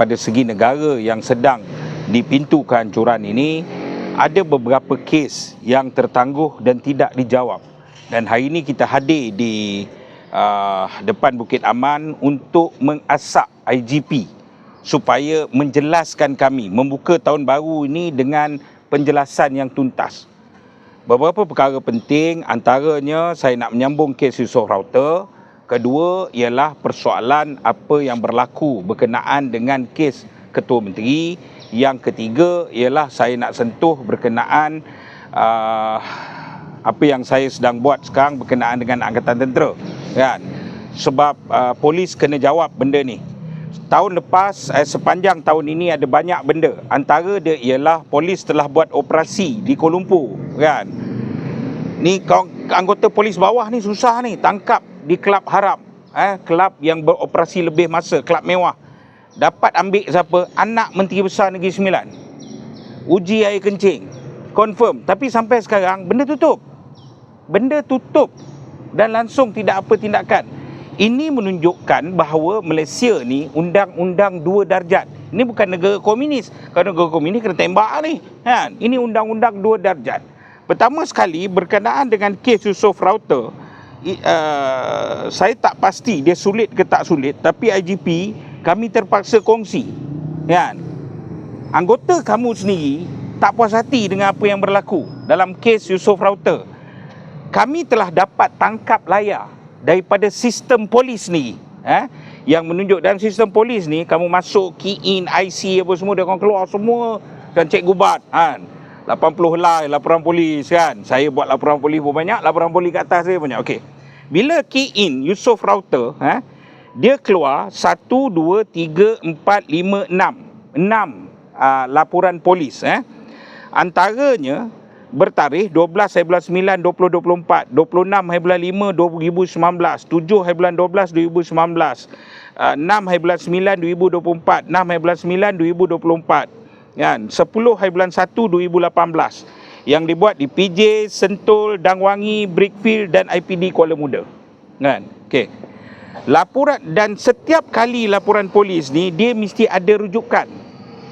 pada segi negara yang sedang di pintu kehancuran ini ada beberapa kes yang tertangguh dan tidak dijawab. Dan hari ini kita hadir di uh, depan Bukit Aman untuk mengasak IGP supaya menjelaskan kami membuka tahun baru ini dengan penjelasan yang tuntas. Beberapa perkara penting antaranya saya nak menyambung kes Yusof Router. Kedua ialah persoalan apa yang berlaku berkenaan dengan kes Ketua Menteri. Yang ketiga ialah saya nak sentuh berkenaan uh, apa yang saya sedang buat sekarang berkenaan dengan angkatan tentera kan? Sebab uh, polis kena jawab benda ni. Tahun lepas eh, sepanjang tahun ini ada banyak benda. Antara dia ialah polis telah buat operasi di Kuala Lumpur kan? Ni anggota polis bawah ni susah ni tangkap di kelab haram eh kelab yang beroperasi lebih masa kelab mewah dapat ambil siapa? Anak Menteri Besar Negeri Sembilan. Uji air kencing. Confirm. Tapi sampai sekarang, benda tutup. Benda tutup. Dan langsung tidak apa tindakan. Ini menunjukkan bahawa Malaysia ni undang-undang dua darjat. Ini bukan negara komunis. Kalau negara komunis kena tembak ni. Kan? Ini undang-undang dua darjat. Pertama sekali berkenaan dengan kes Yusof Router, uh, saya tak pasti dia sulit ke tak sulit. Tapi IGP kami terpaksa kongsi kan? Anggota kamu sendiri tak puas hati dengan apa yang berlaku dalam kes Yusof Router kami telah dapat tangkap layar daripada sistem polis ni eh, yang menunjuk dalam sistem polis ni kamu masuk key in IC apa semua dia akan keluar semua dan cek gubat kan 80 lah laporan polis kan. Saya buat laporan polis pun banyak laporan polis kat atas saya banyak. Okey. Bila key in Yusof Router eh, dia keluar 1 2 3 4 5 6 6 uh, laporan polis eh antaranya bertarikh 12 bulan 9 2024 26 bulan 5 2019 7 bulan 12 2019 uh, 6 bulan 9 2024 6 bulan 9 2024 kan? 10 bulan 1 2018 yang dibuat di PJ Sentul Dangwangi Brickfield dan IPD Kuala Muda. Kan? Okey. Laporan dan setiap kali laporan polis ni dia mesti ada rujukan.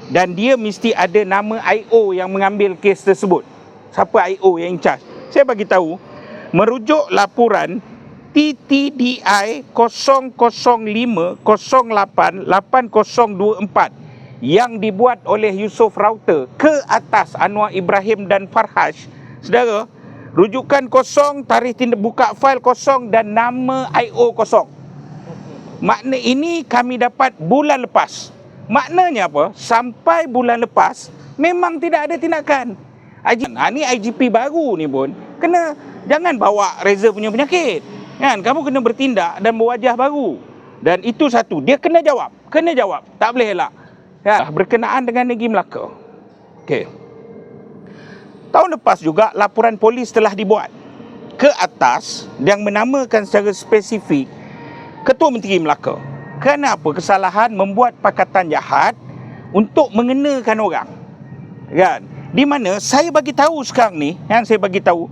Dan dia mesti ada nama IO yang mengambil kes tersebut. Siapa IO yang in charge? Saya bagi tahu merujuk laporan TTDI 005 08 8024 yang dibuat oleh Yusof Router ke atas Anwar Ibrahim dan Farhash saudara rujukan kosong tarikh tindak buka fail kosong dan nama IO kosong Makna ini kami dapat bulan lepas. Maknanya apa? Sampai bulan lepas memang tidak ada tindakan. IGP, ha, ni IGP baru ni pun kena jangan bawa Reza punya penyakit. Kan? Kamu kena bertindak dan berwajah baru. Dan itu satu, dia kena jawab. Kena jawab. Tak boleh elak. Ya, berkenaan dengan Negeri Melaka. Okey. Tahun lepas juga laporan polis telah dibuat ke atas yang menamakan secara spesifik Ketua Menteri Melaka. Kenapa kesalahan membuat pakatan jahat untuk mengenakan orang? Kan? Di mana saya bagi tahu sekarang ni, yang saya bagi tahu,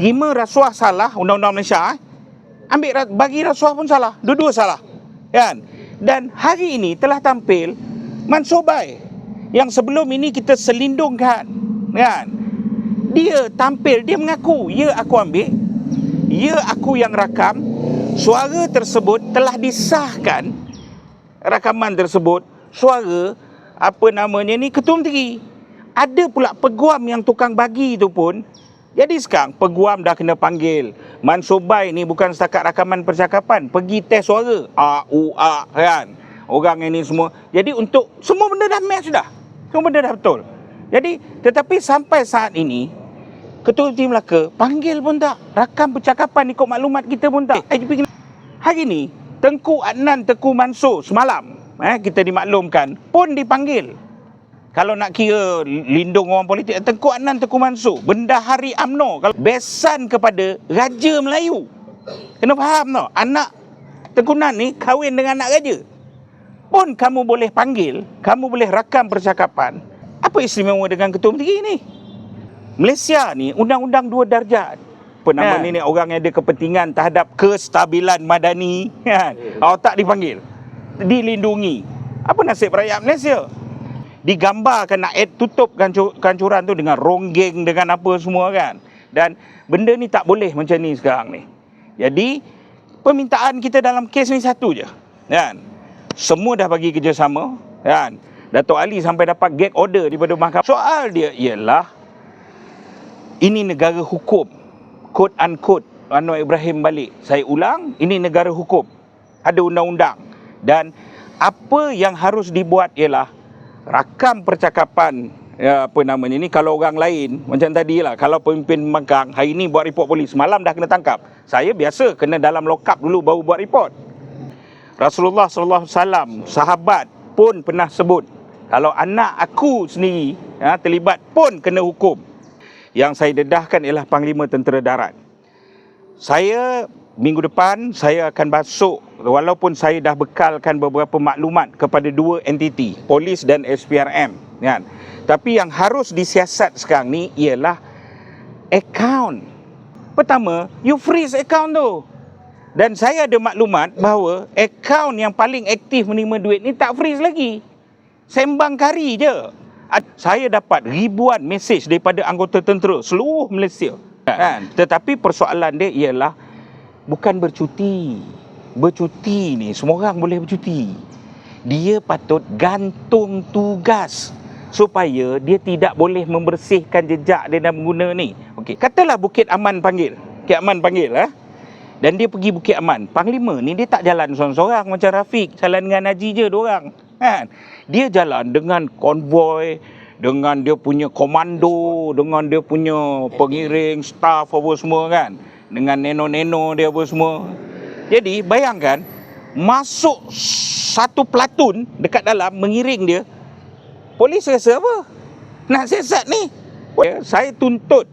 terima rasuah salah undang-undang Malaysia, eh? ambil bagi rasuah pun salah, dua-dua salah. Kan? Dan hari ini telah tampil Mansobai yang sebelum ini kita selindungkan. Kan? Dia tampil, dia mengaku, ya aku ambil, ya aku yang rakam, suara tersebut telah disahkan. Rakaman tersebut suara apa namanya ni ketua menteri ada pula peguam yang tukang bagi tu pun. Jadi sekarang peguam dah kena panggil. Mansubai ni bukan setakat rakaman percakapan pergi test suara. A u a kan orang ini semua. Jadi untuk semua benda dah match dah. Semua benda dah betul. Jadi tetapi sampai saat ini Ketua Tim Melaka panggil pun tak. Rakam percakapan ikut maklumat kita pun tak. IGP Hari ni Tengku Adnan Teku Mansur semalam eh, kita dimaklumkan pun dipanggil. Kalau nak kira lindung orang politik Tengku Adnan Teku Mansur bendahari AMNO. Kalau besan kepada Raja Melayu. Kena faham tau anak Tengku Nan ni kahwin dengan anak raja. Pun kamu boleh panggil, kamu boleh rakam percakapan. Apa istimewa dengan ketua menteri ni? Malaysia ni undang-undang dua darjat apa nama ya. ni orang yang ada kepentingan terhadap kestabilan madani kan yeah. oh, tak dipanggil dilindungi Apa nasib rakyat Malaysia? Digambarkan nak add tutup kancuran tu dengan ronggeng dengan apa semua kan. Dan benda ni tak boleh macam ni sekarang ni. Jadi permintaan kita dalam kes ni satu je. Kan? Semua dah bagi kerjasama kan. Datuk Ali sampai dapat gag order daripada mahkamah. Soal dia ialah ini negara hukum. Quote unquote Anwar Ibrahim balik. Saya ulang, ini negara hukum. Ada undang-undang. Dan apa yang harus dibuat ialah rakam percakapan ya, apa namanya ni kalau orang lain macam tadi lah kalau pemimpin megang hari ni buat report polis malam dah kena tangkap saya biasa kena dalam lokap dulu baru buat report Rasulullah sallallahu alaihi wasallam sahabat pun pernah sebut kalau anak aku sendiri ya, terlibat pun kena hukum. Yang saya dedahkan ialah panglima tentera darat. Saya minggu depan saya akan masuk walaupun saya dah bekalkan beberapa maklumat kepada dua entiti polis dan SPRM kan tapi yang harus disiasat sekarang ni ialah account. Pertama you freeze account tu dan saya ada maklumat bahawa account yang paling aktif menerima duit ni tak freeze lagi sembang kari je saya dapat ribuan mesej daripada anggota tentera seluruh Malaysia kan tetapi persoalan dia ialah bukan bercuti. Bercuti ni semua orang boleh bercuti. Dia patut gantung tugas supaya dia tidak boleh membersihkan jejak dia dalam guna ni. Okey, katalah Bukit Aman panggil. Bukit Aman panggil eh. Dan dia pergi Bukit Aman. Panglima ni dia tak jalan seorang-seorang macam Rafiq, jalan dengan Haji je dua orang. Kan? Dia jalan dengan konvoi, dengan dia punya komando, dengan dia punya pengiring, staff apa semua kan dengan neno-neno dia apa semua. Jadi bayangkan masuk satu pelatun dekat dalam mengiring dia. Polis rasa apa? Nak sesat ni. Saya tuntut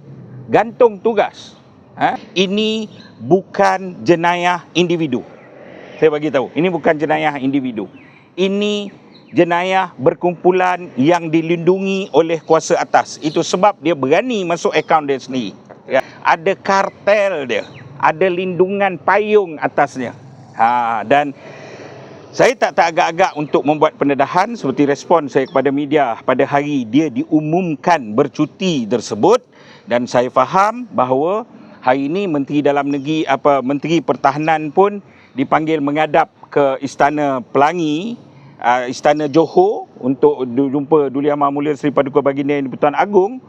gantung tugas. Ha? Ini bukan jenayah individu. Saya bagi tahu, ini bukan jenayah individu. Ini jenayah berkumpulan yang dilindungi oleh kuasa atas. Itu sebab dia berani masuk akaun dia sendiri ya, ada kartel dia, ada lindungan payung atasnya. Ha, dan saya tak tak agak-agak untuk membuat pendedahan seperti respon saya kepada media pada hari dia diumumkan bercuti tersebut dan saya faham bahawa hari ini Menteri Dalam Negeri apa Menteri Pertahanan pun dipanggil menghadap ke Istana Pelangi uh, Istana Johor untuk jumpa Duli Amar Mulia Seri Paduka Baginda Yang Dipertuan Agong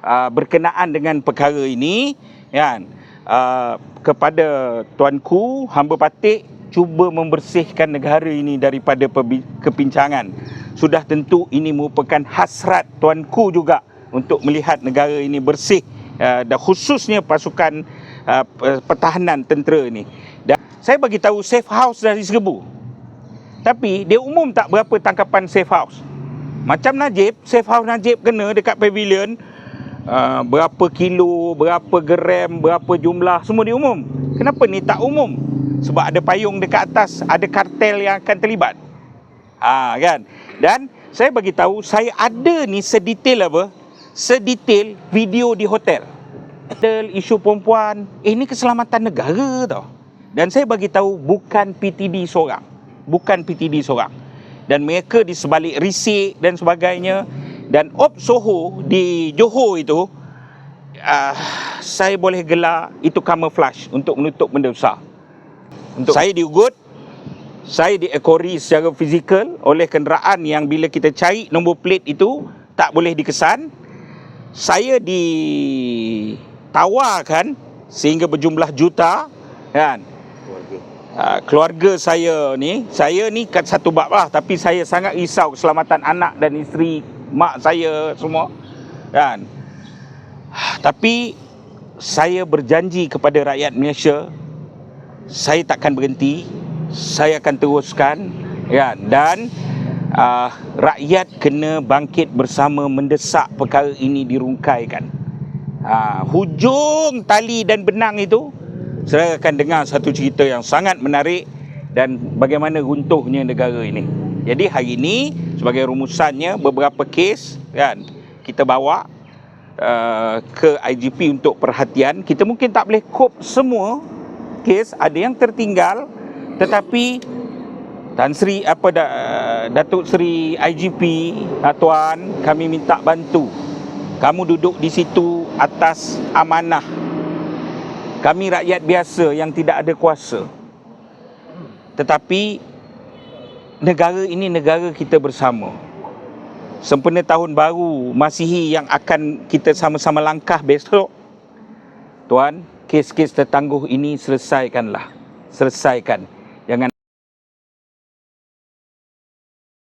uh, berkenaan dengan perkara ini kan? Uh, kepada tuanku hamba patik cuba membersihkan negara ini daripada kepincangan. Sudah tentu ini merupakan hasrat tuanku juga untuk melihat negara ini bersih uh, dan khususnya pasukan uh, pertahanan tentera ini dan saya bagi tahu safe house dari serbu tapi dia umum tak berapa tangkapan safe house macam Najib, safe house Najib kena dekat pavilion uh, berapa kilo, berapa gram, berapa jumlah semua diumum. Kenapa ni tak umum? Sebab ada payung dekat atas, ada kartel yang akan terlibat. Ha, kan? Dan saya bagi tahu saya ada ni sedetail apa? Sedetail video di hotel. Ada isu perempuan, eh, ini keselamatan negara tau. Dan saya bagi tahu bukan PTD seorang. Bukan PTD seorang. Dan mereka di sebalik risik dan sebagainya, dan Op Soho di Johor itu uh, saya boleh gelar itu camouflage untuk menutup benda besar. Untuk saya diugut, saya diekori secara fizikal oleh kenderaan yang bila kita cari nombor plate itu tak boleh dikesan. Saya ditawarkan sehingga berjumlah juta kan. Uh, keluarga saya ni, saya ni kat satu bab lah tapi saya sangat risau keselamatan anak dan isteri mak saya semua kan? Tapi saya berjanji kepada rakyat Malaysia saya takkan berhenti saya akan teruskan ya dan uh, rakyat kena bangkit bersama mendesak perkara ini dirungkaikan uh, hujung tali dan benang itu saya akan dengar satu cerita yang sangat menarik dan bagaimana runtuhnya negara ini jadi hari ini sebagai rumusannya beberapa kes kan kita bawa uh, ke IGP untuk perhatian. Kita mungkin tak boleh cope semua kes, ada yang tertinggal tetapi Tan Sri apa da, Datuk Seri IGP tuan kami minta bantu. Kamu duduk di situ atas amanah. Kami rakyat biasa yang tidak ada kuasa. Tetapi negara ini negara kita bersama. Sempena tahun baru Masihi yang akan kita sama-sama langkah besok. Tuan, kes-kes tertangguh ini selesaikanlah. Selesaikan. Jangan